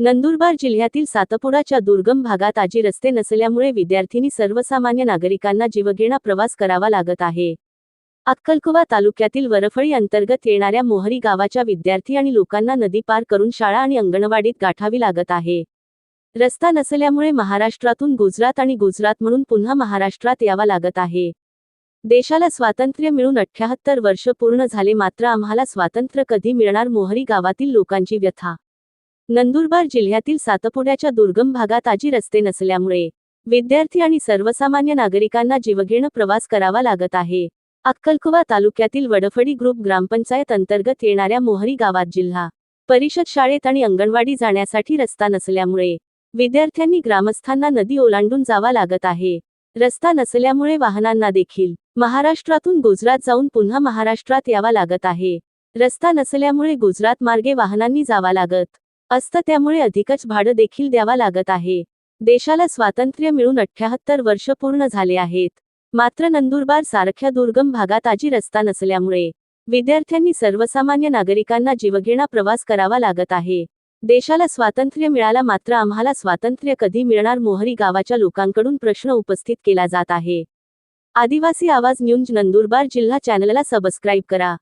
नंदुरबार जिल्ह्यातील सातपुडाच्या दुर्गम भागात आजी रस्ते नसल्यामुळे विद्यार्थिनी सर्वसामान्य नागरिकांना जीवघेणा प्रवास करावा लागत आहे. अक्कलकुवा तालुक्यातील वरफळी अंतर्गत येणाऱ्या मोहरी गावाच्या विद्यार्थी आणि लोकांना नदी पार करून शाळा आणि अंगणवाडीत गाठावी लागत आहे. रस्ता नसल्यामुळे महाराष्ट्रातून गुजरात आणि गुजरात म्हणून पुन्हा महाराष्ट्रात यावा लागत आहे. देशाला स्वातंत्र्य मिळून अठ्ठ्याहत्तर वर्ष पूर्ण झाले मात्र आम्हाला स्वातंत्र्य कधी मिळणार मोहरी गावातील लोकांची व्यथा नंदुरबार जिल्ह्यातील सातपुड्याच्या दुर्गम भागात आजी रस्ते नसल्यामुळे विद्यार्थी आणि सर्वसामान्य नागरिकांना जीवघेणं प्रवास करावा लागत आहे. अक्कलकुवा तालुक्यातील वडफडी ग्रुप ग्रामपंचायत अंतर्गत येणाऱ्या मोहरी गावात जिल्हा परिषद शाळेत आणि अंगणवाडी जाण्यासाठी रस्ता नसल्यामुळे विद्यार्थ्यांनी ग्रामस्थांना नदी ओलांडून जावा लागत आहे. रस्ता नसल्यामुळे वाहनांना देखील महाराष्ट्रातून गुजरात जाऊन पुन्हा महाराष्ट्रात यावा लागत आहे. रस्ता नसल्यामुळे गुजरात मार्गे वाहनांनी जावा लागत असतं त्यामुळे अधिकच भाडं देखील द्यावा लागत आहे. देशाला स्वातंत्र्य मिळून अठ्ठ्याहत्तर वर्ष पूर्ण झाले आहेत. मात्र नंदुरबार सारख्या दुर्गम भागात आजी रस्ता नसल्यामुळे विद्यार्थ्यांनी सर्वसामान्य नागरिकांना जीवघेणा प्रवास करावा लागत आहे. देशाला स्वातंत्र्य मिळाला मात्र आम्हाला स्वातंत्र्य कधी मिळणार मोहरी गावाच्या लोकांकडून प्रश्न उपस्थित केला जात आहे. आदिवासी आवाज न्यूज नंदुरबार जिल्हा चॅनलला सबस्क्राईब करा.